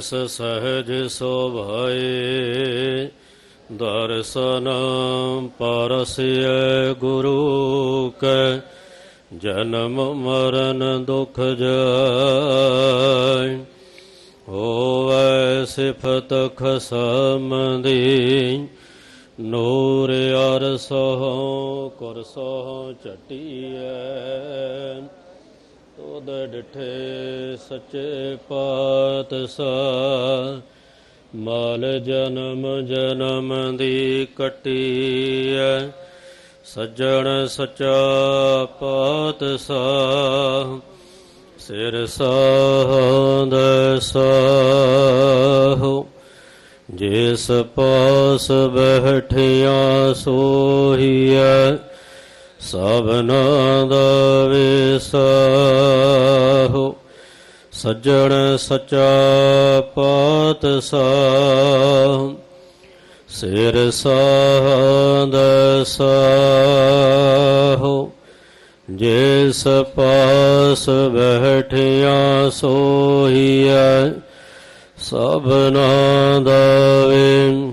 ਜਿਸ ਸਹਿਜ ਸੋਭਾਏ, ਦਰਸ਼ਨ ਪਰਸਿਐ ਗੁਰੂ ਕੈ, ਜਨਮ ਮਰਨ ਦੁਖ ਜਾਇ ਹੋਵੈ ਸਿਫਤ ਖਸਮ ਦੀ ਨੂਰ ਅਰਸਹੁ ਕੁਰਸਹੁ ਚਟੀਐ ਤੋਦ ਡਿਠੇ ਸੱਚੇ ਪਾਤਸ਼ਾਹ, ਮਾਲ ਜਨਮ ਜਨਮ ਦੀ ਕਟੀਐ। ਸੱਜਣ ਸਚਾ ਪਾਤਸ਼ਾਹ, ਸਿਰ ਸਾਧ ਸਾਹੁ। ਜਿਸ ਪਾਸ ਬਹਿਠਿਆ ਸੋਹੀਐ ਸਭਨਾ ਦਾ ਵਿਸਾਹੁ। ਸੱਜਣ ਸਚਾ ਪਾਤਸ਼ਾਹ। ਸਿਰ ਸਾਧ ਸਾਹੁ। ਜਿਸ ਪਾਸ ਬਹਿਠਿਆ ਸੋਹੀਐ, ਸਭਨਾ ਦਾ ਵੇ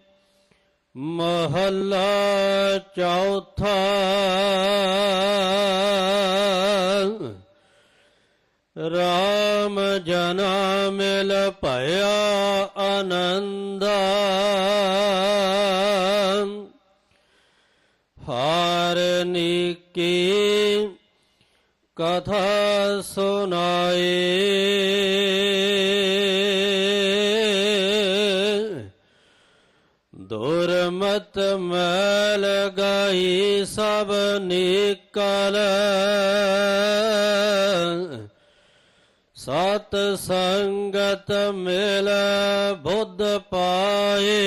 ਮਹੱਲਾ ਚੌਥਾ ਰਾਮ ਜਨਾ ਮਿਲ ਭਇਆ ਆਨੰਦਾ। ਹਾਰ ਨੀਕੀ ਕਥਾ ਸੁਨਾਏ ਦੁਰਮਤ ਮੈਲ ਗਈ ਸਭ ਨਿਕਲ। ਸਤ ਸੰਗਤ ਮਿਲ ਬੁੱਧ ਪਾਏ।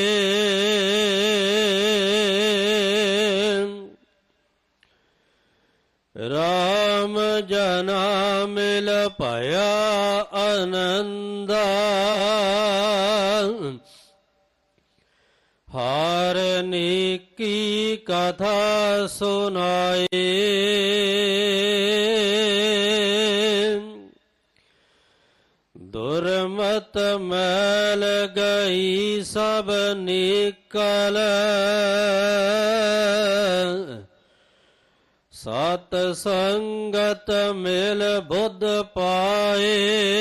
ਰਾਮ ਜਨਾ ਮਿਲ ਭਇਆ ਆਨੰਦਾ। පාරණිකී කතා සුනයේ. දුරමත මලගයි සබනිකල සත සංගත මෙල බොද්ධ පායේ.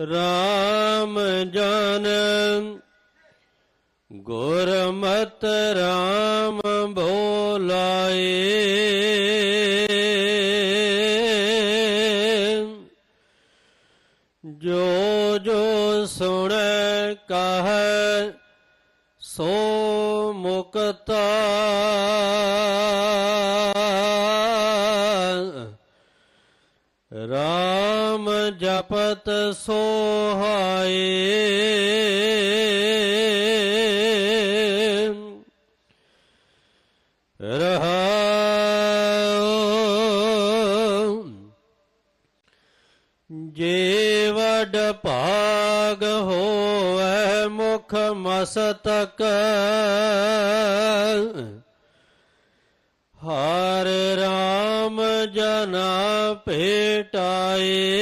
ਮਿਲ ਰਾਮ ਜਨ। ਗੁਰਮਤ ਰਾਮ ਬੋਲਾਏ। ਜੋ ਜੋ ਸੁਣੈ ਕਹੈ ਸੋ ਮੁਕਤਾ। ਰਾਮ ਜਪਤ ਸੋਹਾਏ ਰਹਾਉ। ਜੇ ਵਡ ਭਾਗ ਹੋਵੇ ਮੁਖ ਮਸਤਕ ਹਰ ਰਾਮ ਜਨਾ ਭੇਟਾਏ।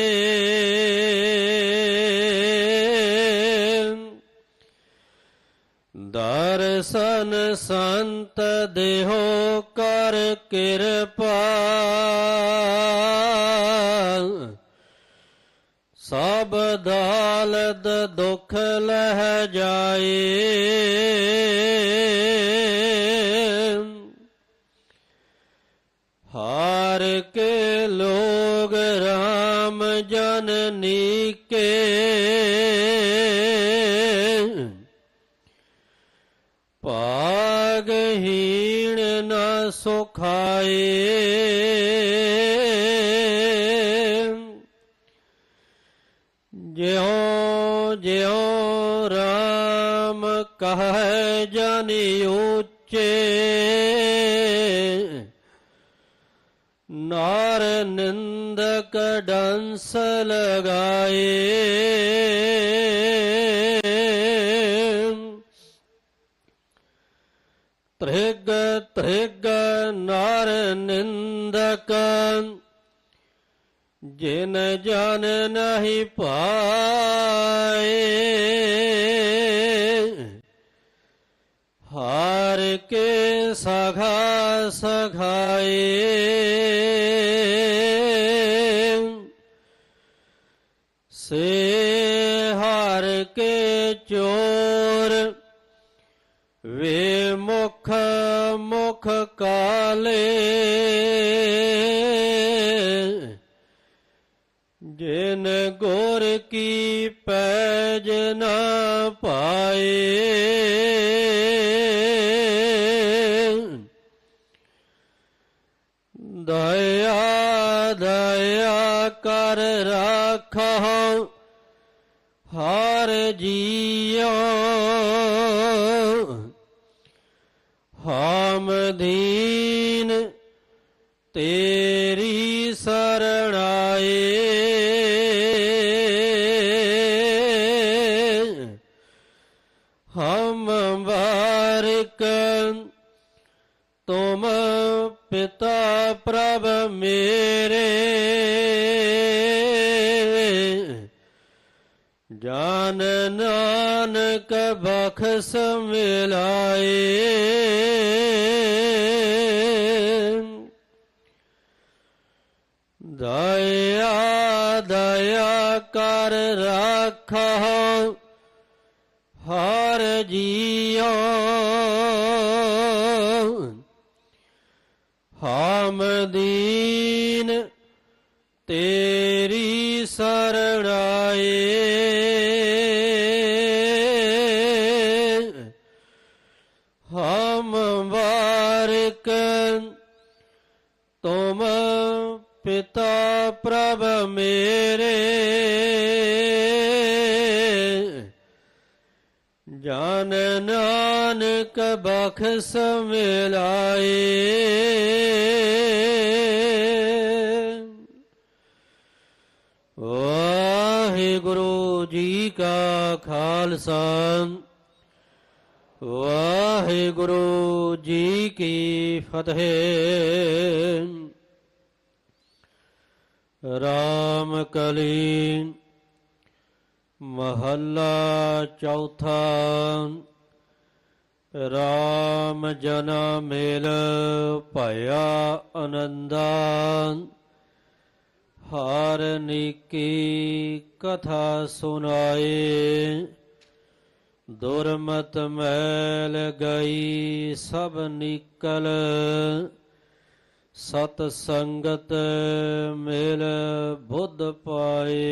ਦਰਸ਼ਨ ਸੰਤ ਦੇਹੋ ਕਰ ਕਿਰਪਾ। ਸਭ ਦਾਲਦ ਦੁਖ ਲਹਿ ਜਾਏ। ਕੇ ਭਾਗਹੀਣ ਨਾ ਸੁਖਾਏ। ਜਿਉ ਜਿਉ ਰਾਮ ਕਹੈ ਜਨ ਉੱਚੇ। ਨਾਰ ਨਿੰਦਕ ਡੰਸ ਲਗਾਏ ਤ੍ਰਿਗ ਤ੍ਰਿਗ ਨਰ ਨਿੰਦਕ ਜਿਨ ਜਨ ਨਹੀਂ ਪਾਏ। ਹਾਰ ਕੇ ਸਖਾ ਸਖਾਏ ਸੇ ਹਾਰ ਕੇ ਚੋਰ ਵੇ ਮੁਖ ਮੁਖ ਦਇਆ ਦਇਆ ਕਰ ਰਾਖਹੁ ਹਰ ਜੀਉ ਹਾਮਦੀਨ ਤੇ ਮੇਰੇ ਜਾਨ ਨਾਨਕ ਬਖਸ ਮਿਲਾਏ। ਦਇਆ ਦਇਆ ਕਰ ਰਾਖਹੁ ਹਰ ਜੀਉ ਸਰਣਾਏ ਹਮ ਵਾਰਿਕ ਤੁਮ ਪਿਤਾ ਪ੍ਰਭ ਮੇਰੇ। ਜਨ ਨਾਨਕ ਬਖਸ ਮਿਲਾਏ ਵਾਹਿਗੁਰੂ ਜੀ ਕਾ ਖਾਲਸਾ। ਵਾਹਿਗੁਰੂ ਜੀ ਕੀ ਫਤਿਹ। ਰਾਮ ਕਲੀ ਮਹੱਲਾ ਚੌਥਾ। ਰਾਮ ਜਨਾ ਮੇਲ ਭਇਆ ਅਨੰਦਾ। ਹਰ ਨੀਕੀ ਕਥਾ ਸੁਨਾਏ ਦੁਰਮਤ ਮੈਲ ਗਈ ਸਭ ਨਿਕਲ। ਸਤ ਸੰਗਤ ਮਿਲ ਬੁੱਧ ਪਾਏ।